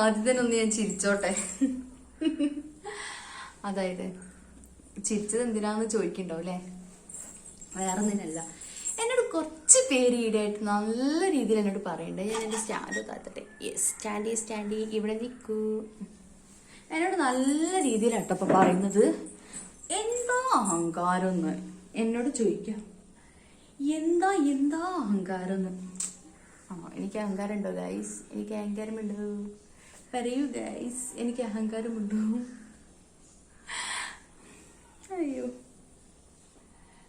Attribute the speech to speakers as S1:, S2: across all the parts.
S1: ആദ്യം ഒന്ന് ഞാൻ ചിരിച്ചോട്ടെ. അതായത്? ചിരിച്ചത് എന്തിനാന്ന് ചോദിക്കണ്ടാവും അല്ലേ വേറെ ഒന്നിനല്ല എന്നോട് കുറച്ച് പേര് ഈടായിട്ട് നല്ല രീതിയിൽ എന്നോട് പറയണ്ടേ. ഞാൻ എന്റെ സ്റ്റാൻഡ് താത്തട്ടെ യെസ് സ്റ്റാൻഡി സ്റ്റാൻഡി ഇവിടെ നിൽക്കൂ. എന്നോട് നല്ല രീതിയിലാട്ടോ അട്ടപ്പ പറയുന്നത്. എന്താ അഹങ്കാരം എന്ന് എന്നോട് ചോദിക്കാം. എന്താ എന്താ അഹങ്കാരം എന്ന് ആ എനിക്ക് അഹങ്കാരം ഉണ്ടോ ഗൈസ് എനിക്ക് അഹങ്കാരമുണ്ടോ? പറയൂ ഗൈസ് എനിക്ക് അഹങ്കാരമുണ്ടോ അയ്യോ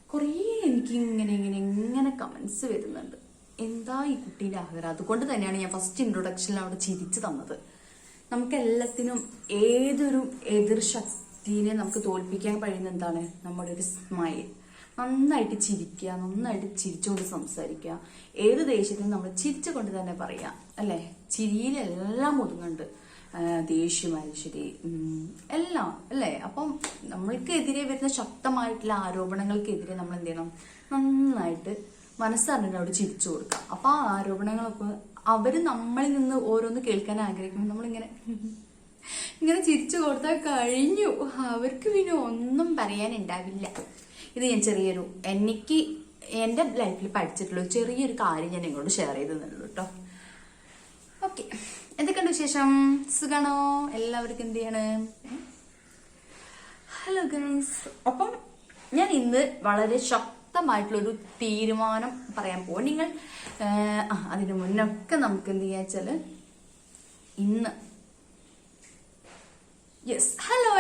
S1: കുറേ എനിക്ക് ഇങ്ങനെ ഇങ്ങനെ ഇങ്ങനെ കമൻസ് വരുന്നുണ്ട്. എന്താ ഈ കുട്ടീന്റെ അഹങ്കാരം അതുകൊണ്ട് തന്നെയാണ് ഞാൻ ഫസ്റ്റ് ഇൻട്രൊഡക്ഷനിൽ അവിടെ ചിരിച്ചു തന്നത്. നമുക്ക് എല്ലാത്തിനും ഏതൊരു എതിർ ശക്തിനെ നമുക്ക് തോൽപ്പിക്കാൻ കഴിയുന്ന എന്താണ്? നമ്മുടെ ഒരു സ്മൈൽ നന്നായിട്ട് ചിരിക്കുക നന്നായിട്ട് ചിരിച്ചുകൊണ്ട് സംസാരിക്കുക. ഏത് ദേഷ്യത്തിനും നമ്മൾ ചിരിച്ചുകൊണ്ട് തന്നെ പറയാം. അല്ലേ? ചിരിയിലെല്ലാം ഒതുങ്ങുന്നുണ്ട്. ദേഷ്യം ശരി എല്ലാം അല്ലേ? അപ്പം നമ്മൾക്കെതിരെ വരുന്ന ശക്തമായിട്ടുള്ള ആരോപണങ്ങൾക്കെതിരെ നമ്മൾ എന്ത് ചെയ്യണം നന്നായിട്ട് മനസ്സറിഞ്ഞ് അവിടെ ചിരിച്ചു കൊടുക്കുക അപ്പൊ ആ ആരോപണങ്ങളൊക്കെ അവർ നമ്മളിൽ നിന്ന് ഓരോന്ന് കേൾക്കാൻ ആഗ്രഹിക്കുമ്പോൾ നമ്മളിങ്ങനെ ഇങ്ങനെ ചിരിച്ചു കൊടുത്താൽ കഴിഞ്ഞു. അവർക്ക് പിന്നെ ഒന്നും പറയാനുണ്ടാവില്ല. ഇത് ഞാൻ ചെറിയൊരു എനിക്ക് എന്റെ ലൈഫിൽ പഠിച്ചിട്ടുള്ള ചെറിയൊരു കാര്യം ഞാൻ നിങ്ങളോട് ഷെയർ ചെയ്തു തന്നുള്ളൂ കേട്ടോ. ഓക്കെ. എന്തൊക്കെയുണ്ട് വിശേഷം? സുഖാണോ? എല്ലാവർക്കും എന്ത് ചെയ്യാണ്? ഹലോ ഗൈസ് അപ്പം ഞാൻ ഇന്ന് വളരെ ശക്തമായിട്ടുള്ളൊരു തീരുമാനം പറയാൻ പോകും നിങ്ങൾ അതിനു മുന്നൊക്കെ നമുക്ക് എന്ത് ചെയ്യാ വെച്ചാൽ ഇന്ന് yes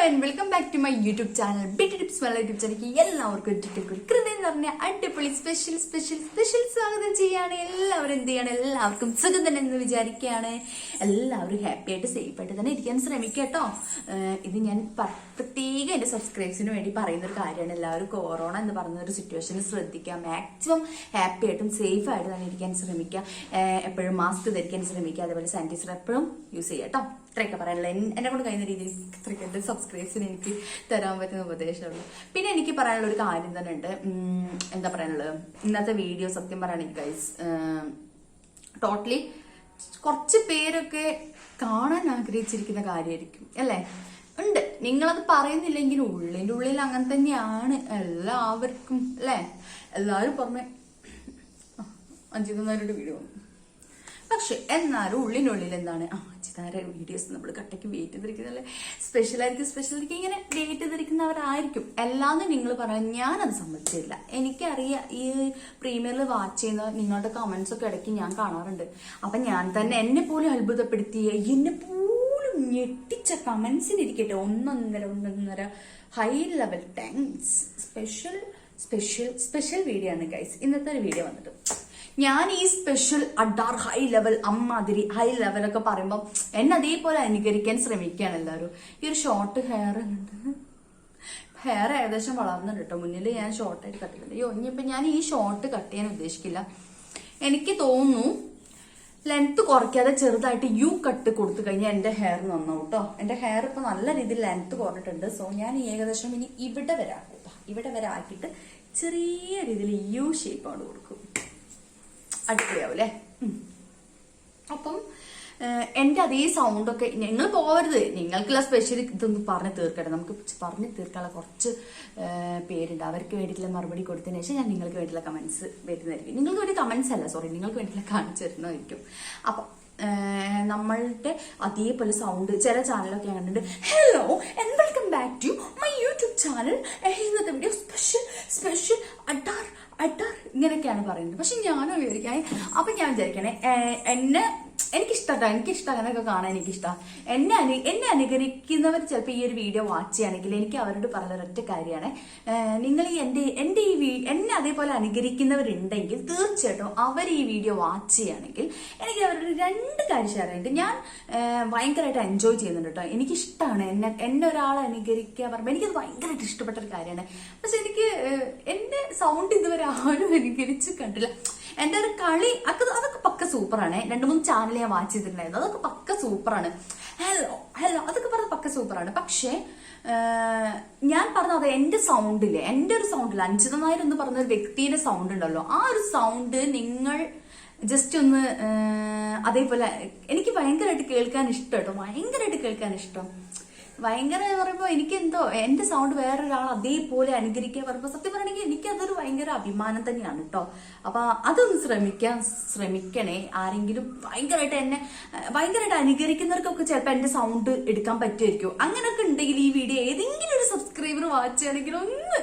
S1: and welcome back to my YouTube channel bit tips മല യൂട്യൂബ് ചാനലിലേക്ക് എല്ലാവർക്കും കൂടി കൃത്യം എന്ന് പറഞ്ഞ അടിപൊളി സ്പെഷ്യൽ സ്പെഷ്യൽ സ്പെഷ്യൽ സ്വാഗതം ചെയ്യാണ്. എല്ലാവരും എന്ത് ചെയ്യാണ്? എല്ലാവർക്കും സുഖം തന്നെ എന്ന് വിചാരിക്കുകയാണ്. എല്ലാവരും ഹാപ്പി ആയിട്ട് സേഫ് ആയിട്ട് തന്നെ ഇരിക്കാൻ ശ്രമിക്കുക കേട്ടോ. ഇത് ഞാൻ പ്രത്യേകം എന്റെ സബ്സ്ക്രൈബ്സിന് വേണ്ടി പറയുന്ന ഒരു കാര്യമാണ്. എല്ലാവരും കൊറോണ എന്ന് പറയുന്ന ഒരു സിറ്റുവേഷൻ ശ്രദ്ധിക്കുക. മാക്സിമം ഹാപ്പി ആയിട്ടും സേഫ് ആയിട്ട് തന്നെ ഇരിക്കാൻ ശ്രമിക്കുക. എപ്പോഴും മാസ്ക് ധരിക്കാൻ ശ്രമിക്കുക. അതേപോലെ സാനിറ്റൈസർ എപ്പോഴും യൂസ് ചെയ്യുക കേട്ടോ. ഇത്രയൊക്കെ പറയാനുള്ളത് എന്നെ കൊണ്ട് കഴിയുന്ന രീതിയിൽ ഇത്രയ്ക്ക് എന്റെ സബ്സ്ക്രൈബ്സിന് എനിക്ക് തരാൻ പറ്റുന്ന ഉപദേശമുള്ളൂ. പിന്നെ എനിക്ക് പറയാനുള്ള ഒരു കാര്യം തന്നെ ഉണ്ട്. എന്താ പറയാനുള്ളത്? ഇന്നത്തെ വീഡിയോ സത്യം പറയുകയാണെങ്കിൽ ഗൈസ് ടോട്ടലി കുറച്ച് പേരൊക്കെ കാണാൻ ആഗ്രഹിച്ചിരിക്കുന്ന കാര്യമായിരിക്കും അല്ലേ? ഉണ്ട്. നിങ്ങളത് പറയുന്നില്ലെങ്കിൽ ഉള്ളിന്റെ ഉള്ളിൽ അങ്ങനെ തന്നെയാണ് എല്ലാവർക്കും അല്ലേ? എല്ലാവരും പുറമെ അഞ്ചിതന്നാരുടെ വീഡിയോ പക്ഷെ എന്നാലും ഉള്ളിനുള്ളിൽ എന്താണ്? ആ ചിതാര വീഡിയോസ് നമ്മൾ കട്ടയ്ക്ക് വെയിറ്റ് ചെയ്തിരിക്കുന്നല്ലേ സ്പെഷ്യൽ ആയിരിക്കും സ്പെഷ്യൽ ആയിരിക്കും ഇങ്ങനെ വെയിറ്റ് ചെയ്തിരിക്കുന്നവരായിരിക്കും. അല്ലാന്ന് നിങ്ങൾ പറയാൻ ഞാനത് സമ്മതിച്ചില്ല എനിക്കറിയാം ഈ പ്രീമിയറിൽ വാച്ച് ചെയ്യുന്ന നിങ്ങളുടെ കമന്റ്സ് ഒക്കെ ഇടയ്ക്ക് ഞാൻ കാണാറുണ്ട്. അപ്പൊ ഞാൻ തന്നെ എന്നെ പോലും അത്ഭുതപ്പെടുത്തിയ എന്നെ പോലും ഞെട്ടിച്ച കമന്റ്സിനിരിക്കട്ടെ ഒന്നൊന്നര ഒന്നൊന്നര high level tense special special special video ആണ് ഗൈസ് ഇന്നത്തെ ഒരു വീഡിയോ വന്നിട്ട്. ഞാൻ ഈ സ്പെഷ്യൽ അഡാർ ഹൈ ലെവൽ അമ്മാതിരി ഹൈ ലെവലൊക്കെ പറയുമ്പോൾ എന്നെ അതേപോലെ അനുകരിക്കാൻ ശ്രമിക്കുകയാണ് എല്ലാവരും. ഈ ഒരു ഷോർട്ട് ഹെയർ ഉണ്ട് ഹെയർ ഏകദേശം വളർന്നുണ്ട് കേട്ടോ മുന്നിൽ ഞാൻ ഷോർട്ടായിട്ട് കട്ട് ചെയ്യുന്നത് അയ്യോ ഇനിയിപ്പോൾ ഞാൻ ഈ ഷോർട്ട് കട്ട് ചെയ്യാൻ ഉദ്ദേശിക്കില്ല. എനിക്ക് തോന്നുന്നു ലെങ്ത് കുറയ്ക്കാതെ ചെറുതായിട്ട് യു കട്ട് കൊടുത്തു കഴിഞ്ഞാൽ എന്റെ ഹെയർ നന്നാവും കേട്ടോ എന്റെ ഹെയർ ഇപ്പോൾ നല്ല രീതിയിൽ ലെങ്ത് കുറഞ്ഞിട്ടുണ്ട്. സോ ഞാൻ ഏകദേശം ഇനി ഇവിടെ വരെ ആക്കും ഇവിടെ വരെ ആക്കിയിട്ട് ചെറിയ രീതിയിൽ യു ഷേപ്പ് ആണ് കൊടുക്കും. അടിപൊളിയാവും അല്ലേ അപ്പം എന്റെ അതേ സൗണ്ട് ഒക്കെ നിങ്ങൾ പോവരുത്. നിങ്ങൾക്കുള്ള സ്പെഷ്യൽ ഇതൊന്ന് പറഞ്ഞ് തീർക്കട്ടെ. നമുക്ക് പറഞ്ഞ് തീർക്കാനുള്ള കുറച്ച് പേരുണ്ട്. അവർക്ക് വേണ്ടിയിട്ടുള്ള മറുപടി കൊടുത്തതിന് ശേഷം ഞാൻ നിങ്ങൾക്ക് വേണ്ടിയിട്ടുള്ള കമന്റ്സ് വരുന്നതായിരിക്കും. നിങ്ങൾക്ക് വേണ്ടി കമന്റ്സ് അല്ല സോറി നിങ്ങൾക്ക് വേണ്ടിയിട്ടുള്ള കാണിച്ചു തരുന്നതായിരിക്കും. അപ്പം നമ്മളുടെ അതേപോലെ സൗണ്ട് ചില ചാനലൊക്കെ കണ്ടിട്ടുണ്ട്. Hello and welcome back to my YouTube channel ഇന്നത്തെ വീഡിയോ സ്പെഷ്യൽ സ്പെഷ്യൽ അഡാർ അഡാർ ഇങ്ങനെയൊക്കെയാണ് പറയുന്നത്. പക്ഷെ ഞാനും വിചാരിക്കാൻ അപ്പൊ ഞാൻ വിചാരിക്കണേ എന്നെ എനിക്കിഷ്ടട്ടോ എനിക്കിഷ്ടം അങ്ങനെയൊക്കെ കാണാൻ എനിക്കിഷ്ടം. എന്നെ അനു എന്നെ അനുകരിക്കുന്നവർ ചിലപ്പോൾ ഈ ഒരു വീഡിയോ വാച്ച് ചെയ്യുകയാണെങ്കിൽ എനിക്ക് അവരോട് പറഞ്ഞ ഒരൊറ്റ കാര്യമാണ്. നിങ്ങൾ ഈ എന്റെ എന്റെ ഈ വീ എന്നെ അതേപോലെ അനുകരിക്കുന്നവരുണ്ടെങ്കിൽ തീർച്ചയായിട്ടും അവർ ഈ വീഡിയോ വാച്ച് ചെയ്യുകയാണെങ്കിൽ എനിക്ക് അവരോട് രണ്ട് കാര്യം ഷെയർ ചെയ്യുന്നുണ്ട് ഞാൻ ഭയങ്കരമായിട്ട് എൻജോയ് ചെയ്യുന്നുണ്ട് കേട്ടോ. എനിക്കിഷ്ടമാണ് എന്നെ എന്നെ ഒരാളെ അനുകരിക്കുക പറയുമ്പോൾ എനിക്കത് ഭയങ്കരമായിട്ട് ഇഷ്ടപ്പെട്ട ഒരു കാര്യമാണ്. പക്ഷെ എനിക്ക് എന്റെ സൗണ്ട് ഇതുവരെ ആരും അനുകരിച്ച് കണ്ടില്ല. എന്റെ ഒരു കളി അതൊക്കെ അതൊക്കെ പക്ക സൂപ്പറാണ്. രണ്ട് മൂന്ന് ചാനൽ ഞാൻ വാച്ച് ചെയ്തിട്ടുണ്ടായിരുന്നു അതൊക്കെ പക്ക സൂപ്പറാണ്. ഹലോ ഹലോ അതൊക്കെ പറഞ്ഞ പക്ക സൂപ്പറാണ്. പക്ഷേ ഞാൻ പറഞ്ഞത് എന്റെ സൗണ്ടിൽ എന്റെ ഒരു സൗണ്ടിൽ അഞ്ചിത നായർ എന്ന് പറഞ്ഞ ഒരു വ്യക്തിയുടെ സൗണ്ട് ഉണ്ടല്ലോ. ആ ഒരു സൗണ്ട് നിങ്ങൾ ജസ്റ്റ് ഒന്ന് അതേപോലെ എനിക്ക് ഭയങ്കരമായിട്ട് കേൾക്കാൻ ഇഷ്ടം കേട്ടോ ഭയങ്കരമായിട്ട് കേൾക്കാൻ ഇഷ്ടം. ഭയങ്കര എന്ന് പറയുമ്പോൾ എനിക്ക് എന്തോ എന്റെ സൗണ്ട് വേറൊരാൾ അതേപോലെ അനുകരിക്കാൻ പറയുമ്പോൾ സത്യം പറയണെങ്കിൽ എനിക്ക് അതൊരു ഭയങ്കര അഭിമാനം തന്നെയാണ് കേട്ടോ അപ്പൊ അതൊന്ന് ശ്രമിക്കാൻ ശ്രമിക്കണേ. ആരെങ്കിലും ഭയങ്കരമായിട്ട് എന്നെ ഭയങ്കരമായിട്ട് അനുകരിക്കുന്നവർക്കൊക്കെ ചിലപ്പോൾ എന്റെ സൗണ്ട് എടുക്കാൻ പറ്റുമായിരിക്കും. അങ്ങനെയൊക്കെ ഉണ്ടെങ്കിൽ ഈ വീഡിയോ ഏതെങ്കിലും ഒരു സബ്സ്ക്രൈബർ വാച്ച് ചെയ്യണമെങ്കിൽ ഒന്ന്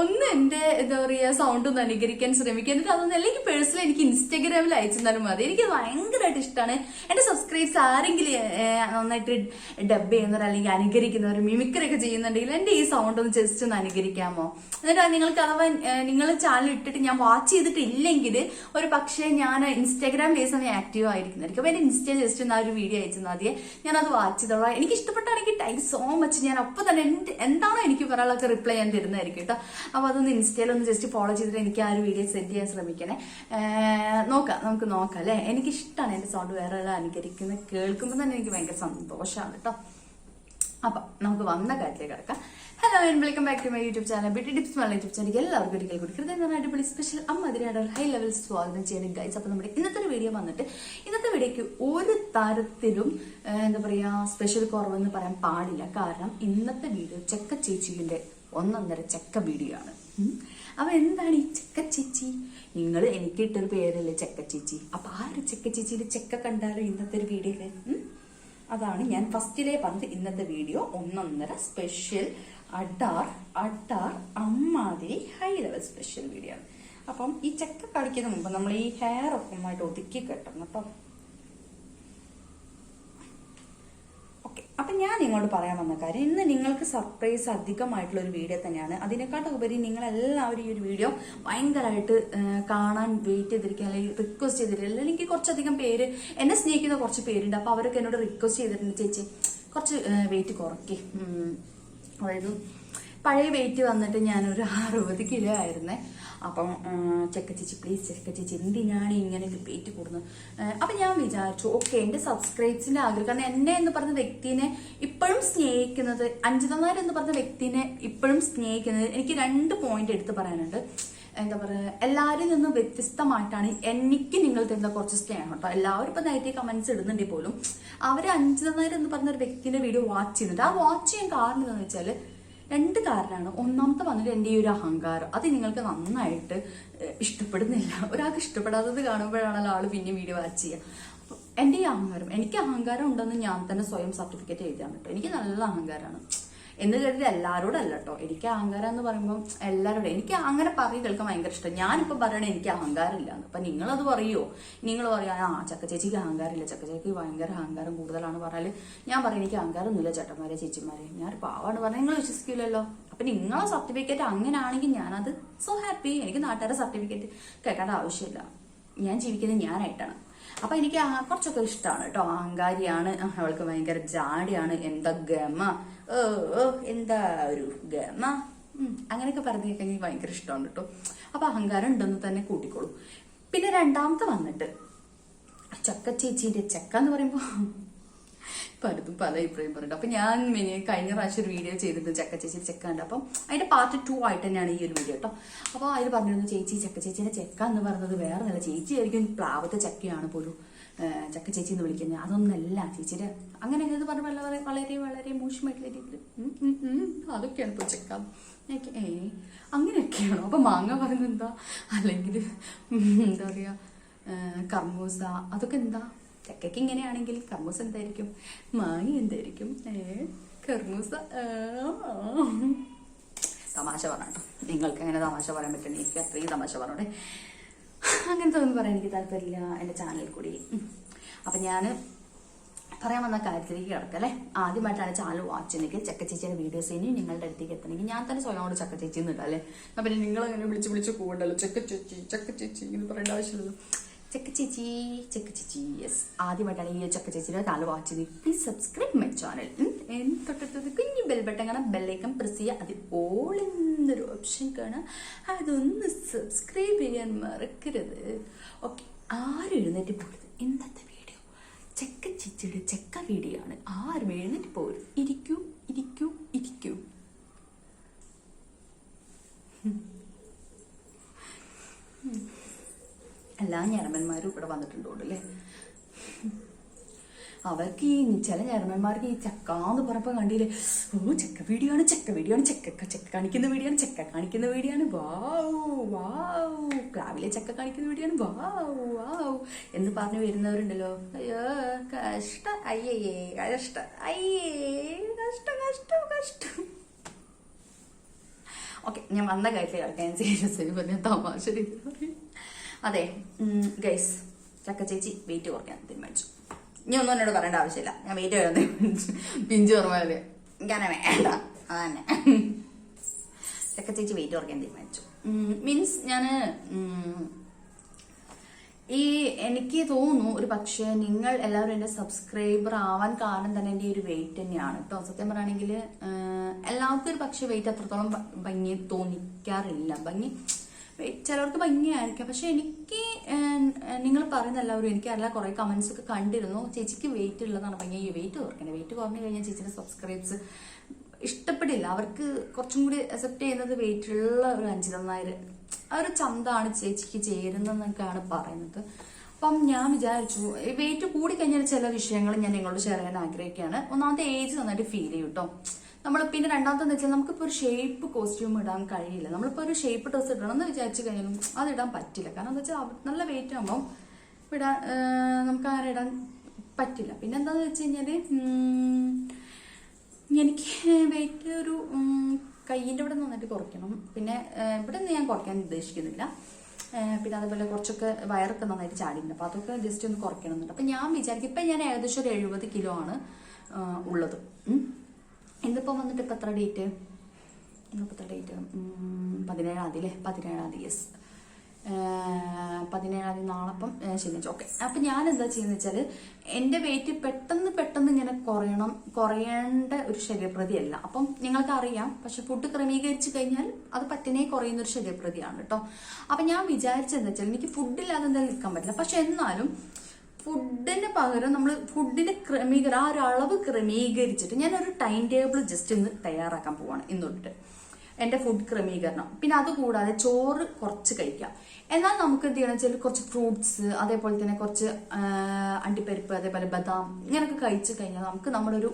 S1: ഒന്ന് എന്റെ എന്താ പറയുക സൗണ്ട് ഒന്ന് അനുകരിക്കാൻ ശ്രമിക്കുക. എന്നിട്ട് അതൊന്നും അല്ലെങ്കിൽ പേഴ്സണൽ എനിക്ക് ഇൻസ്റ്റാഗ്രാമിൽ അയച്ചു തന്നാലും മതി. എനിക്ക് ഭയങ്കരമായിട്ട് ഇഷ്ടമാണ് എന്റെ സബ്സ്ക്രൈബ്സ് ആരെങ്കിലും നന്നായിട്ട് ഡബ് ചെയ്യുന്നവർ അല്ലെങ്കിൽ അനുകരിക്കുന്നവർ മിമിക്രി ഒക്കെ ചെയ്യുന്നുണ്ടെങ്കിൽ എന്റെ ഈ സൗണ്ട് ഒന്ന് ജസ്റ്റ് ഒന്ന് അനുകരിക്കാമോ? എന്നിട്ട് നിങ്ങൾക്ക് അഥവാ നിങ്ങൾ ചാനൽ ഇട്ടിട്ട് ഞാൻ വാച്ച് ചെയ്തിട്ടില്ലെങ്കിൽ ഒരു പക്ഷേ ഞാൻ ഇൻസ്റ്റാഗ്രാം ബേസ് സമയം ആക്റ്റീവ് ആയിരിക്കുന്നതായിരിക്കും അപ്പൊ എന്റെ ഇൻസ്റ്റാ ജസ്റ്റ് ഒന്ന് ആ ഒരു വീഡിയോ അയച്ചു ആദ്യം ഞാൻ അത് വാച്ച് ചെയ്തോളാം. എനിക്ക് ഇഷ്ടപ്പെട്ടാണെങ്കിൽ താങ്ക് സോ മച്ച് ഞാൻ അപ്പൊ തന്നെ എന്ത് എന്താണോ എനിക്ക് പറയാനുള്ളതൊക്കെ റിപ്ലൈ ഞാൻ തരുന്നതായിരിക്കും കേട്ടോ. അപ്പൊ അതൊന്ന് ഇൻസ്റ്റയിൽ ഒന്ന് ജസ്റ്റ് ഫോളോ ചെയ്തിട്ട് എനിക്ക് ആ ഒരു വീഡിയോ സെൻഡ് ചെയ്യാൻ ശ്രമിക്കണേ. നോക്കാം നമുക്ക് നോക്കാം അല്ലെ? എനിക്ക് ഇഷ്ടമാണ് എന്റെ സൗണ്ട് വേറെ ഒരാൾ അനുകരിക്കുന്നത്. കേൾക്കുമ്പോൾ തന്നെ എനിക്ക് ഭയങ്കര സന്തോഷമാണ് കേട്ടോ. അപ്പൊ നമുക്ക് വന്ന കാര്യത്തിലേക്ക് കിടക്കാം. Hello welcome back to my YouTube channel bitty tips മല യൂട്യൂബ് ചാനൽ എല്ലാവർക്കും ഒരിക്കൽ കൂടി പറഞ്ഞ അടിപൊളി സ്പെഷ്യൽ അമ്മ ഒരു ഹൈ ലെവൽ സ്വാഗതം ചെയ്യണം ഗൈസ് അപ്പൊ നമ്മുടെ ഇന്നത്തെ ഒരു വീഡിയോ വന്നിട്ട് ഇന്നത്തെ വീഡിയോക്ക് ഒരു തരത്തിലും എന്താ പറയാ സ്പെഷ്യൽ കുറവെന്ന് പറയാൻ പാടില്ല. കാരണം ഇന്നത്തെ വീഡിയോ ചെക്ക ചേച്ചിയുടെ ഒന്നൊന്നര ചെക്ക വീഡിയോ ആണ്. അപ്പൊ എന്താണ് ഈ ചെക്ക ചേച്ചി? നിങ്ങൾ എനിക്ക് ഇട്ടൊരു പേരല്ലേ ചെക്ക ചേച്ചി? അപ്പൊ ആ ഒരു ചെക്ക ചേച്ചിയുടെ ചെക്ക കണ്ടാലോ ഇന്നത്തെ ഒരു വീഡിയോയിൽ ഉം? അതാണ് ഞാൻ ഫസ്റ്റിലെ പറഞ്ഞത് ഇന്നത്തെ വീഡിയോ. ഒന്നൊന്നര സ്പെഷ്യൽ അഡാർ അഡാർ അമ്മാതിരി ഹൈ ലെവൽ സ്പെഷ്യൽ വീഡിയോ ആണ്. അപ്പം ഈ ചക്ക കളിക്കുന്ന മുമ്പ് നമ്മൾ ഈ ഹെയർ ഒക്കെ ഒതുക്കി കെട്ടണം കേട്ടോ ഓക്കെ അപ്പൊ ഞാൻ നിങ്ങളോട് പറയാൻ വന്ന കാര്യം ഇന്ന് നിങ്ങൾക്ക് സർപ്രൈസ് അധികമായിട്ടുള്ള ഒരു വീഡിയോ തന്നെയാണ്. അതിനെക്കാട്ടും ഉപരി നിങ്ങൾ എല്ലാവരും ഈ ഒരു വീഡിയോ ഭയങ്കരമായിട്ട് കാണാൻ വെയിറ്റ് ചെയ്തിരിക്കുക അല്ലെങ്കിൽ റിക്വസ്റ്റ് ചെയ്തിരിക്കുക അല്ലെങ്കിൽ കുറച്ചധികം പേര് എന്നെ സ്നേഹിക്കുന്ന കുറച്ച് പേരുണ്ട്. അപ്പൊ അവരൊക്കെ എന്നോട് റിക്വസ്റ്റ് ചെയ്തിട്ടുണ്ട് ചേച്ചി കുറച്ച് വെയിറ്റ് കുറയ്ക്കേ. അതായത് പഴയ വെയിറ്റ് വന്നിട്ട് ഞാനൊരു അറുപത് കിലോ ആയിരുന്നേ. അപ്പം ചെക്ക ചേച്ചി പ്ലീസ് ചെക്ക ചേച്ചി എന്തിനാണ് ഇങ്ങനെ ഡിബേറ്റ് കൂടുന്നത്? അപ്പം ഞാൻ വിചാരിച്ചു ഓക്കെ എന്റെ സബ്സ്ക്രൈബ്സിന്റെ ആഗ്രഹം കാരണം എന്നെ എന്ന് പറഞ്ഞ വ്യക്തിനെ ഇപ്പോഴും സ്നേഹിക്കുന്നത് അഞ്ജിതമാർ എന്ന് പറഞ്ഞ വ്യക്തിനെ ഇപ്പോഴും സ്നേഹിക്കുന്നത് എനിക്ക് രണ്ട് പോയിന്റ് എടുത്ത് പറയാനുണ്ട്. എന്താ പറയുക എല്ലാവരിൽ നിന്നും വ്യത്യസ്തമായിട്ടാണ് എനിക്ക് നിങ്ങൾ തരുന്ന കുറച്ച് സ്നേഹം കേട്ടോ എല്ലാവരും ഇപ്പം നെഗറ്റീവ് കമൻസ് ഇടുന്നുണ്ടെങ്കിൽ പോലും അവർ നേരം എന്ന് പറഞ്ഞ ഒരു വ്യക്തിന്റെ വീഡിയോ വാച്ച് ചെയ്യുന്നുണ്ട്. ആ വാച്ച് ചെയ്യാൻ കാരണം എന്താണെന്ന് വെച്ചാൽ രണ്ട് കാരണമാണ് ഒന്നാമത്തെ വന്നിട്ട് എന്റെ ഈ ഒരു അഹങ്കാരം. അത് നിങ്ങൾക്ക് നന്നായിട്ട് ഇഷ്ടപ്പെടുന്നില്ല. ഒരാൾക്ക് ഇഷ്ടപ്പെടാത്തത് കാണുമ്പോഴാണല്ലോ ആൾ പിന്നെ വീഡിയോ വാച്ച് ചെയ്യുക. എന്റെ ഈ അഹങ്കാരം എനിക്ക് അഹങ്കാരം ഉണ്ടെന്ന് ഞാൻ തന്നെ സ്വയം സർട്ടിഫിക്കറ്റ് എഴുതിയാണ് കേട്ടോ എനിക്ക് നല്ല അഹങ്കാരമാണ്. എന്ന് കരുതി എല്ലാവരോടല്ല കേട്ടോ എനിക്ക് അഹങ്കാരം എന്ന് പറയുമ്പോൾ എല്ലാവരോടും എനിക്ക് അങ്ങനെ പറയും കേൾക്കാൻ ഭയങ്കര ഇഷ്ടം. ഞാനിപ്പോൾ പറയണേ എനിക്ക് അഹങ്കാരമില്ല ഇല്ലാന്ന് അപ്പം നിങ്ങളത് പറയുമോ നിങ്ങൾ പറയാ ആ ചക്ക ചേച്ചിക്ക് അഹങ്കാരം ഇല്ല ചക്ക ചേച്ചിക്ക് ഭയങ്കര അഹങ്കാരം കൂടുതലാണ് പറഞ്ഞാൽ ഞാൻ പറയും എനിക്ക് അഹങ്കാരം ഒന്നുമില്ല ചേട്ടന്മാരെ ചേച്ചിമാരെ. ഞാൻ പാവാണ് പറഞ്ഞാൽ നിങ്ങൾ വിശ്വസിക്കില്ലല്ലോ അപ്പം നിങ്ങളെ സർട്ടിഫിക്കറ്റ് അങ്ങനെയാണെങ്കിൽ ഞാനത് സോ ഹാപ്പി എനിക്ക് നാട്ടുകാരുടെ സർട്ടിഫിക്കറ്റ് കേൾക്കേണ്ട ആവശ്യമില്ല. ഞാൻ ജീവിക്കുന്നത് ഞാനായിട്ടാണ്. അപ്പൊ എനിക്ക് കുറച്ചൊക്കെ ഇഷ്ടമാണ് കേട്ടോ. അഹങ്കാരിയാണ്. അവൾക്ക് ഭയങ്കര ജാടിയാണ് എന്താ ഗമ ഓ ഓ എന്താ ഒരു ഗമ? അങ്ങനെയൊക്കെ പറഞ്ഞു കഴിഞ്ഞാൽ എനിക്ക് ഭയങ്കര ഇഷ്ടമാണ് കേട്ടോ. അപ്പൊ അഹങ്കാരം ഉണ്ടെന്ന് തന്നെ കൂട്ടിക്കോളൂ. പിന്നെ രണ്ടാമത്തെ വന്നിട്ട് ചക്ക ചേച്ചീന്റെ ചക്ക എന്ന് പറയുമ്പോൾ പലതും പല അഭിപ്രായം പറഞ്ഞിട്ട് അപ്പൊ ഞാൻ കഴിഞ്ഞ പ്രാവശ്യം ഒരു വീഡിയോ ചെയ്തിട്ടുണ്ട് ചക്ക ചേച്ചി ചെക്ക ഉണ്ട് അപ്പം അതിന്റെ പാർട്ട് ടു ആയിട്ട് തന്നെയാണ് ഈ ഒരു വീഡിയോ കേട്ടോ. അപ്പോൾ അതിൽ പറഞ്ഞിരുന്നു ചേച്ചി ചക്ക ചേച്ചിയുടെ ചെക്ക എന്ന് പറയുന്നത് വേറെ നല്ല ചേച്ചി ആയിരിക്കും പ്ലാവത്തെ ചക്കയാണ് പോലും. ചക്ക ചേച്ചി എന്ന് വിളിക്കുന്നത് അതൊന്നല്ല ചേച്ചിയുടെ അങ്ങനെ ഇത് പറഞ്ഞ വളരെ വളരെ വളരെ മോശമായിട്ടുള്ള രീതിയിൽ. അതൊക്കെയാണ് ഇപ്പോൾ ചെക്ക. ഏ അങ്ങനെയൊക്കെയാണോ? അപ്പൊ മാങ്ങ പറയുന്നത് എന്താ? അല്ലെങ്കിൽ എന്താ പറയാ ഏഹ് കർമ്മൂസ അതൊക്കെ എന്താ? ചക്കയ്ക്ക് ഇങ്ങനെയാണെങ്കിൽ കർമ്മൂസ എന്തായിരിക്കും? മാങ്ങ എന്തായിരിക്കും? ഏ കർമ്മൂസ. തമാശ പറഞ്ഞോ? നിങ്ങൾക്ക് അങ്ങനെ തമാശ പറയാൻ പറ്റണേ എനിക്ക് അത്രയും തമാശ പറഞ്ഞോടെ. അങ്ങനത്തെ ഒന്നും പറയാൻ എനിക്ക് താല്പര്യമില്ല എന്റെ ചാനലിൽ കൂടി. അപ്പം ഞാൻ പറയാൻ വന്ന കാര്യത്തിലേക്ക് കിടക്കല്ലേ ആദ്യമായിട്ടാണ് ചാനൽ വാച്ച് ചെയ്യുന്നെങ്കിൽ ചക്ക ചേച്ചിയുടെ വീഡിയോസ് ഇനി നിങ്ങളുടെ അടുത്തേക്ക് എത്തണമെങ്കിൽ ഞാൻ തന്നെ സ്വയമോട് ചക്ക ചേച്ചി എന്നിട്ടല്ലേ അപ്പം പിന്നെ നിങ്ങളങ്ങനെ വിളിച്ച് വിളിച്ച് പോകണ്ടല്ലോ? ചക്ക ചേച്ചി ചക്ക ചേച്ചി ഇങ്ങനെ പറയേണ്ട ആവശ്യമില്ലല്ലോ. ചക്ക ചേച്ചി ചക്ക ചേച്ചി യെസ് ആദ്യമായിട്ടാണ് ഈ ചക്ക ചേച്ചിയുടെ ചാനൽ വാച്ച് ചെയ്ത് പ്ലീസ് സബ്സ്ക്രൈബ് മൈ ചാനൽ തൊട്ടടുത്തത് കുഞ്ഞു ബെൽ ബട്ടൺ കാണാം ബെല്ലൈക്കൺ പ്രസ് ചെയ്യുക. അത് ഓൾ എന്നൊരു ഓപ്ഷൻ കാണാം അതൊന്ന് സബ്സ്ക്രൈബ് ചെയ്യാൻ മറക്കരുത്. ഓക്കെ ആരും എഴുന്നേറ്റ് പോകരുത് ഇന്നത്തെ വീഡിയോ ചെക്ക ചേച്ചിയുടെ ചെക്ക വീഡിയോ ആണ്. ആരും എഴുന്നേറ്റ് പോകരുത് ഇരിക്കൂ ഇരിക്കൂ ഇരിക്കൂ. എല്ലാ ഞരമ്പന്മാരും ഇവിടെ വന്നിട്ടുണ്ടോണ്ട് അല്ലേ അവർക്ക് ഈ ചില ഞരമ്പന്മാർക്ക് ഈ ചക്കാന്ന് പറഞ്ഞപ്പോ കണ്ടില്ലേ? ഓ ചെക്ക വീഡിയോയാണ് ചെക്ക വീഡിയോയാണ് ചെക്ക ചെക്ക കാണിക്കുന്ന വീഡിയോയാണ് ചെക്ക കാണിക്കുന്ന വീഡിയോയാണ്. വാവു വാവു രാവിലെ ചക്ക കാണിക്കുന്ന വീഡിയോയാണ്. വാവു വാവു എന്ന് പറഞ്ഞു വരുന്നവരുണ്ടല്ലോ. അയ്യോ കഷ്ട അയ്യേ കഷ്ട അയ്യേ കഷ്ട കഷ്ടം കഷ്ടം. ഓക്കെ ഞാൻ വന്ന കാര്യത്തിൽ കിടക്കാൻ ഞാൻ സീരിയസ് പറഞ്ഞ തമാശ രീതി പറയും. അതെ. ഗൈസ് ചക്ക ചേച്ചി വെയിറ്റ് കുറയ്ക്കാൻ തീരുമാനിച്ചു. ഇനി ഒന്നും എന്നോട് പറയേണ്ട ആവശ്യമില്ല. ഞാൻ വെയിറ്റ് ചെയ്യാൻ തീരുമാനിച്ചു. പിഞ്ചു പറഞ്ഞത് ഞാൻ വേണ്ട. അതന്നെ. ചക്ക ചേച്ചി വെയിറ്റ് കുറയ്ക്കാൻ തീരുമാനിച്ചു. മീൻസ് ഞാൻ ഈ എനിക്ക് തോന്നുന്നു ഒരു പക്ഷേ നിങ്ങൾ എല്ലാവരും എന്റെ സബ്സ്ക്രൈബർ ആവാൻ കാരണം തന്നെ എന്റെ ഒരു വെയിറ്റ് തന്നെയാണ്. കേട്ടോ സത്യം പറയുകയാണെങ്കിൽ എല്ലാവർക്കും ഒരു പക്ഷേ വെയിറ്റ് അത്രത്തോളം ഭംഗി തോന്നിക്കാറില്ല. ഭംഗി ചിലർക്ക് ഭംഗിയായിരിക്കാം. പക്ഷെ എനിക്ക് നിങ്ങൾ പറയുന്ന എല്ലാവരും എനിക്കറിയില്ല കുറേ കമന്റ്സ് ഒക്കെ കണ്ടിരുന്നു. ചേച്ചിക്ക് വെയിറ്റ് ഉള്ളതാണ് ഭംഗി. ഈ വെയിറ്റ് കുറയ്ക്കണം വെയിറ്റ് കുറഞ്ഞു കഴിഞ്ഞാൽ ചേച്ചിയുടെ സബ്സ്ക്രൈബ്സ് ഇഷ്ടപ്പെടില്ല. അവർക്ക് കുറച്ചും കൂടി അക്സെപ്റ്റ് ചെയ്യുന്നത് വെയിറ്റ് ഉള്ള ഒരു അഞ്ചിത നായർ ആ ഒരു ചന്താണ് ചേച്ചിക്ക് ചേരുന്നതെന്നൊക്കെയാണ് പറയുന്നത്. അപ്പം ഞാൻ വിചാരിച്ചു വെയിറ്റ് കൂടി കഴിഞ്ഞാൽ ചില വിഷയങ്ങൾ ഞാൻ നിങ്ങളോട് ഷെയർ ചെയ്യാൻ ആഗ്രഹിക്കുകയാണ്. ഒന്നാമത്തെ ഏജ് നന്നായിട്ട് ഫീൽ ചെയ്യും കേട്ടോ നമ്മൾ പിന്നെ രണ്ടാമത്തെ വെച്ചാൽ നമുക്കിപ്പോൾ ഒരു ഷേപ്പ് കോസ്റ്റ്യൂം ഇടാൻ കഴിയില്ല. നമ്മളിപ്പോൾ ഒരു ഷേപ്പ് ഡ്രസ്സ് ഇടണം എന്ന് വിചാരിച്ചു കഴിഞ്ഞാലും അത് ഇടാൻ പറ്റില്ല. കാരണം എന്താ വെച്ചാൽ നല്ല വെയിറ്റ് ആകുമ്പോൾ ഇടാൻ നമുക്ക് അങ്ങനെ ഇടാൻ പറ്റില്ല. പിന്നെ എന്താണെന്ന് വെച്ച് കഴിഞ്ഞാൽ എനിക്ക് വെയിറ്റ് ഒരു കയ്യിന്റെ ഇവിടെ നന്നായിട്ട് കുറയ്ക്കണം. പിന്നെ ഇവിടെ നിന്ന് ഞാൻ കുറയ്ക്കാൻ ഉദ്ദേശിക്കുന്നില്ല. പിന്നെ അതുപോലെ കുറച്ചൊക്കെ വയറൊക്കെ നന്നായിട്ട് ചാടിയിട്ടുണ്ട്. അപ്പോൾ അതൊക്കെ ജസ്റ്റ് ഒന്ന് കുറയ്ക്കണം എന്നുണ്ട് അപ്പം ഞാൻ വിചാരിക്കും ഇപ്പം ഞാൻ ഏകദേശം ഒരു എഴുപത് കിലോ ആണ് ഉള്ളത്. ഇന്നിപ്പോ വന്നിട്ട് ഇപ്പൊ എത്ര ഡേറ്റ് ഇന്നിപ്പോ ഡേറ്റ് പതിനേഴാം തീയതി അല്ലേ? പതിനേഴാം തീയതി യെസ് പതിനേഴാം തീയതി നാളപ്പം ശനിയാഴ്ച. ഓക്കെ അപ്പൊ ഞാൻ എന്താ ചെയ്യുന്നത് വെച്ചാൽ എന്റെ വെയിറ്റ് പെട്ടെന്ന് പെട്ടെന്ന് ഇങ്ങനെ കുറയണം കുറയേണ്ട ഒരു ശരീരപ്രതിയല്ല അപ്പം നിങ്ങൾക്ക് അറിയാം പക്ഷെ ഫുഡ് ക്രമീകരിച്ചു കഴിഞ്ഞാൽ അത് പറ്റിനെ കുറയുന്ന ഒരു ശരീരപ്രതിയാണ് കേട്ടോ അപ്പൊ ഞാൻ വിചാരിച്ചെന്താ വെച്ചാൽ എനിക്ക് ഫുഡില്ലാതെ എന്തായാലും നിൽക്കാൻ പറ്റില്ല. പക്ഷെ എന്നാലും ഫുഡിന് പകരം നമ്മൾ ഫുഡിന് ക്രമീകരണം ആ ഒരു അളവ് ക്രമീകരിച്ചിട്ട് ഒരു ടൈം ടേബിൾ ജസ്റ്റ് ഇന്ന് തയ്യാറാക്കാൻ പോവാണ്. ഇന്ന് തൊട്ടിട്ട്. എന്റെ ഫുഡ് ക്രമീകരണം. പിന്നെ അതുകൂടാതെ ചോറ് കുറച്ച് കഴിക്കാം. എന്നാൽ നമുക്ക് എന്ത് ചെയ്യണം വെച്ചാൽ കുറച്ച് ഫ്രൂട്ട്സ് അതേപോലെ തന്നെ കുറച്ച് അണ്ടിപ്പരിപ്പ് അതേപോലെ ബദാം ഇങ്ങനെയൊക്കെ കഴിച്ചു കഴിഞ്ഞാൽ നമുക്ക് നമ്മുടെ ഒരു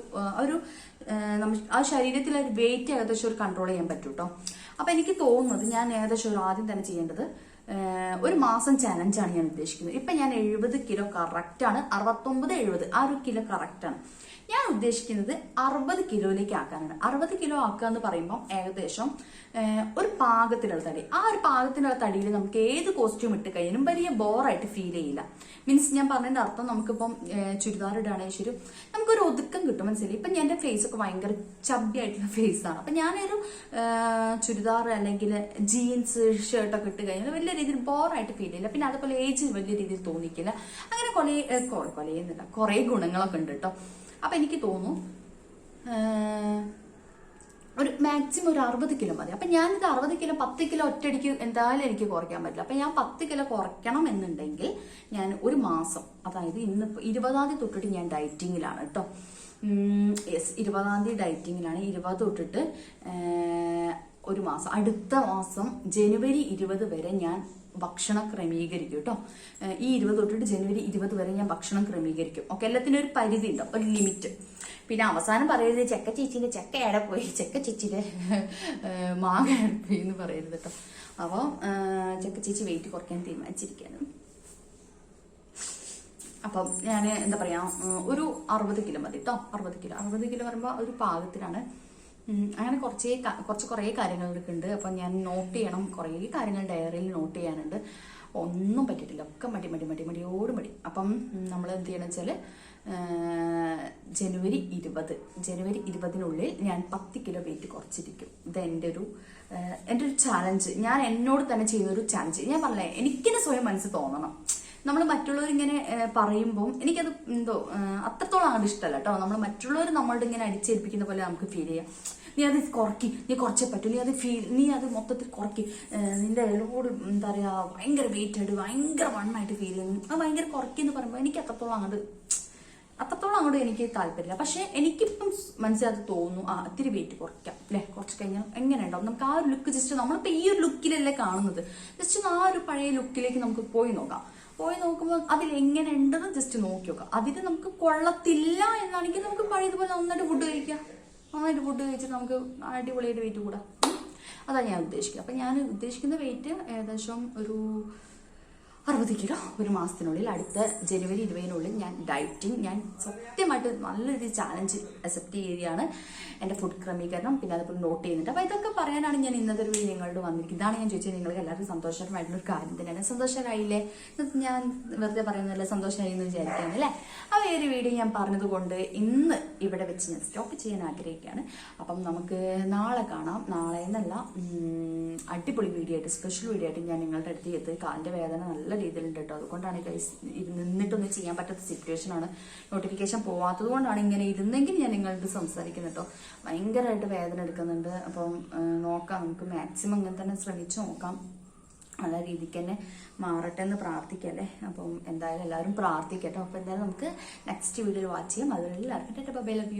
S1: ആ, ശരീരത്തിലെ ഒരു വെയിറ്റ് ഏകദേശം ഒരു കൺട്രോൾ ചെയ്യാൻ പറ്റും കേട്ടോ അപ്പൊ എനിക്ക് തോന്നുന്നത് ഞാൻ ഏകദേശം ഒരു ആദ്യം തന്നെ ചെയ്യേണ്ടത് ഒരു മാസം ചലഞ്ചാണ് ഞാൻ ഉദ്ദേശിക്കുന്നത്. ഇപ്പൊ ഞാൻ എഴുപത് കിലോ കറക്റ്റ് ആണ്. അറുപത്തൊമ്പത് എഴുപത്. ആ ഒരു കിലോ കറക്റ്റ് ആണ്. ഞാൻ ഉദ്ദേശിക്കുന്നത് അറുപത് കിലോയിലേക്ക് ആക്കാനാണ്. അറുപത് കിലോ ആക്കുക എന്ന് പറയുമ്പോൾ ഏകദേശം ഒരു പാകത്തിലുള്ള തടി. ആ ഒരു പാകത്തിനുള്ള തടിയിൽ നമുക്ക് ഏത് കോസ്റ്റ്യൂം ഇട്ട് കഴിഞ്ഞാലും വലിയ ബോറായിട്ട് ഫീൽ ചെയ്യില്ല. മീൻസ് ഞാൻ പറഞ്ഞതിന്റെ അർത്ഥം നമുക്കിപ്പം ചുരിദാർ ഇടുകയാണെങ്കിൽ ശരി നമുക്കൊരു ഒതുക്കം കിട്ടും മനസ്സിലായി? ഇപ്പം എന്റെ ഫേസ് ഒക്കെ ഭയങ്കര ചബ്ബി ആയിട്ടുള്ള ഫേസ് ആണ്. അപ്പം ഞാനൊരു ചുരിദാർ അല്ലെങ്കിൽ ജീൻസ് ഷർട്ടൊക്കെ ഇട്ട് കഴിഞ്ഞാൽ വലിയ രീതിയിൽ ബോറായിട്ട് ഫീൽ ചെയ്യില്ല. പിന്നെ അതുപോലെ ഏജ് വലിയ രീതിയിൽ തോന്നിക്കില്ല. അങ്ങനെ കുറെ കുറെ കുറെ എന്നില്ല കുറെ ഗുണങ്ങളൊക്കെ ഉണ്ട് കേട്ടോ അപ്പൊ എനിക്ക് തോന്നുന്നു ഒരു മാക്സിമം ഒരു അറുപത് കിലോ മതി. അപ്പൊ ഞാനിത് അറുപത് കിലോ പത്ത് കിലോ ഒറ്റയടിക്ക് എന്തായാലും എനിക്ക് കുറയ്ക്കാൻ പറ്റില്ല. അപ്പൊ ഞാൻ പത്ത് കിലോ കുറയ്ക്കണം എന്നുണ്ടെങ്കിൽ ഞാൻ ഒരു മാസം അതായത് ഇന്ന് ഇരുപതാം തീയതി തൊട്ടിട്ട് ഞാൻ ഡയറ്റിങ്ങിലാണ് കേട്ടോ യെസ് ഇരുപതാം തീയതി ഡയറ്റിങ്ങിലാണ് ഇരുപത് തൊട്ടിട്ട് ഒരു മാസം. അടുത്ത മാസം ജനുവരി ഇരുപത് വരെ ഞാൻ ഭക്ഷണം ക്രമീകരിക്കും കേട്ടോ. ഈ ഇരുപത് തൊട്ടിട്ട് ജനുവരി ഇരുപത് വരെ ഞാൻ ഭക്ഷണം ക്രമീകരിക്കും. ഓക്കെ എല്ലാത്തിനും ഒരു പരിധി ഉണ്ടോ ഒരു ലിമിറ്റ്. പിന്നെ അവസാനം പറയരുത് ചെക്ക ചേച്ചിന്റെ ചെക്ക എവിടെ പോയി? ചെക്ക ചേച്ചിയുടെ മാങ്ങ എവിടെ പോയി എന്ന് പറയരുത് കേട്ടോ. അപ്പോൾ ചെക്ക ചേച്ചി വെയിറ്റ് കുറയ്ക്കാൻ തീരുമാനിച്ചിരിക്കുകയാണ്. അപ്പം ഞാൻ എന്താ പറയാ ഒരു അറുപത് കിലോ മതി കേട്ടോ. അറുപത് കിലോ. അറുപത് കിലോ പറയുമ്പോൾ ഒരു പാകത്തിലാണ്. ഉം, അങ്ങനെ കുറച്ചേ കുറച്ച് കുറേ കാര്യങ്ങൾ എടുക്കുന്നുണ്ട് അപ്പം ഞാൻ നോട്ട് ചെയ്യണം. കുറേ കാര്യങ്ങൾ ഡയറിയിൽ നോട്ട് ചെയ്യാനുണ്ട്. ഒന്നും പറ്റിയിട്ടില്ല. ഒക്കെ മടി മടി മടി മടിയോട് മടി. അപ്പം നമ്മൾ എന്ത് ചെയ്യണം വെച്ചാൽ ജനുവരി ഇരുപത്. ജനുവരി ഇരുപതിനുള്ളിൽ ഞാൻ പത്ത് കിലോ വെയിറ്റ് കുറച്ചിരിക്കും. ഇത് എന്റെ ഒരു എന്റെ ഒരു ചാലഞ്ച് ഞാൻ എന്നോട് തന്നെ ചെയ്യുന്നൊരു ചാലഞ്ച് ഞാൻ പറഞ്ഞേ എനിക്കിനെ സ്വയം മനസ്സ് തോന്നണം. നമ്മൾ മറ്റുള്ളവർ ഇങ്ങനെ പറയുമ്പോൾ എനിക്കത് എന്തോ അത്രത്തോളം അങ്ങോട്ട് ഇഷ്ടമല്ല കേട്ടോ. നമ്മൾ മറ്റുള്ളവർ നമ്മളുടെ ഇങ്ങനെ അടിച്ചേൽപ്പിക്കുന്ന പോലെ നമുക്ക് ഫീൽ ചെയ്യാം. നീ അത് കുറക്കി നീ കുറച്ചേ പറ്റൂ. നീ അത് ഫീൽ നീ അത് മൊത്തത്തിൽ കുറക്കി നിന്റെ എല്ലോട് എന്താ പറയാ ഭയങ്കര വെയിറ്റ് ആയിട്ട് ഭയങ്കര വണ്ണായിട്ട് ഫീൽ ചെയ്യുന്നു. അത് ഭയങ്കര കുറക്കി എന്ന് പറയുമ്പോൾ എനിക്ക് അത്രത്തോളം അങ്ങോട്ട് അത്രത്തോളം അങ്ങോട്ട് എനിക്ക് താല്പര്യമില്ല. പക്ഷേ എനിക്കിപ്പം മനസ്സിലത് തോന്നുന്നു ആ ഇത്തിരി വെയിറ്റ് കുറയ്ക്കാം അല്ലെ കുറച്ച് കഴിഞ്ഞാൽ എങ്ങനെ ഉണ്ടാവും നമുക്ക് ആ ഒരു ലുക്ക് ജസ്റ്റ് നമ്മളിപ്പോ ഈ ഒരു ലുക്കിലല്ലേ കാണുന്നത്. ജസ്റ്റ് ആ ഒരു പഴയ ലുക്കിലേക്ക് നമുക്ക് പോയി നോക്കാം. പോയി നോക്കുമ്പോൾ അതിൽ എങ്ങനെ ഉണ്ടെന്ന് ജസ്റ്റ് നോക്കി നോക്കാം. അതിന് നമുക്ക് കൊള്ളത്തില്ല എന്നാണെങ്കിൽ നമുക്ക് പഴയതുപോലെ നന്നായിട്ട് ഫുഡ് കഴിക്കാം. നന്നായിട്ട് ഫുഡ് കഴിച്ചിട്ട് നമുക്ക് അടിപൊളിയായിട്ട് വെയിറ്റ് കൂടാം. അതാണ് ഞാൻ ഉദ്ദേശിക്കുക അപ്പം ഞാൻ ഉദ്ദേശിക്കുന്ന വെയിറ്റ് ഏകദേശം ഒരു അറുപത് കിലോ ഒരു മാസത്തിനുള്ളിൽ അടുത്ത ജനുവരി ഇരുപതിനുള്ളിൽ ഞാൻ ഡയറ്റിങ് ഞാൻ സത്യമായിട്ട് നല്ലൊരു ചാലഞ്ച് അക്സെപ്റ്റ് ചെയ്യുകയാണ് എന്റെ ഫുഡ് ക്രമീകരണം. പിന്നെ അതുപോലെ നോട്ട് ചെയ്യുന്നുണ്ട്. അപ്പോൾ ഇതൊക്കെ പറയാനാണ് ഞാൻ ഇന്നത്തെ ഒരു നിങ്ങളോട് വന്നിരിക്കുന്നത്. ഇതാണ് ഞാൻ ചോദിച്ചത്. നിങ്ങൾക്ക് എല്ലാവർക്കും സന്തോഷകരമായിട്ടുള്ള ഒരു കാര്യം തന്നെയാണ്. സന്തോഷമായില്ലേ ഞാൻ വെറുതെ പറയുന്നതല്ല സന്തോഷമായി എന്ന് വിചാരിക്കുകയാണ് അല്ലേ? ആ ഒരു വീഡിയോ ഞാൻ പറഞ്ഞതുകൊണ്ട് ഇന്ന് ഇവിടെ വെച്ച് ഞാൻ സ്റ്റോപ്പ് ചെയ്യാൻ ആഗ്രഹിക്കുകയാണ്. അപ്പം നമുക്ക് നാളെ കാണാം. നാളെ എന്നല്ല അടിപൊളി വീഡിയോ ആയിട്ട് സ്പെഷ്യൽ വീഡിയോ ആയിട്ട് ഞാൻ നിങ്ങളുടെ അടുത്ത് എത്തി. കാലിന്റെ വേദന നല്ല രീതിയിലുണ്ട് കേട്ടോ അതുകൊണ്ടാണ് ഗൈസ് നിന്നിട്ടൊന്നും ചെയ്യാൻ പറ്റാത്ത സിറ്റുവേഷൻ ആണ് നോട്ടിഫിക്കേഷൻ പോവാത്തത് കൊണ്ടാണ് ഇങ്ങനെ ഇരുന്നെങ്കിൽ ഞാൻ നിങ്ങളോട് സംസാരിക്കുന്നത് കേട്ടോ ഭയങ്കരമായിട്ട് വേദന എടുക്കുന്നുണ്ട്. അപ്പം നോക്കാം. നമുക്ക് മാക്സിമം അങ്ങനെ തന്നെ ശ്രമിച്ചു നോക്കാം. നല്ല രീതിക്ക് തന്നെ മാറട്ടെ എന്ന് പ്രാർത്ഥിക്കല്ലേ അപ്പം എന്തായാലും എല്ലാവരും പ്രാർത്ഥിക്കട്ടോ. അപ്പം എന്തായാലും നമുക്ക് നെക്സ്റ്റ് വീഡിയോയിൽ വാച്ച് ചെയ്യാം. അതുവരെ എല്ലാവർക്കും ബൈ ലവ്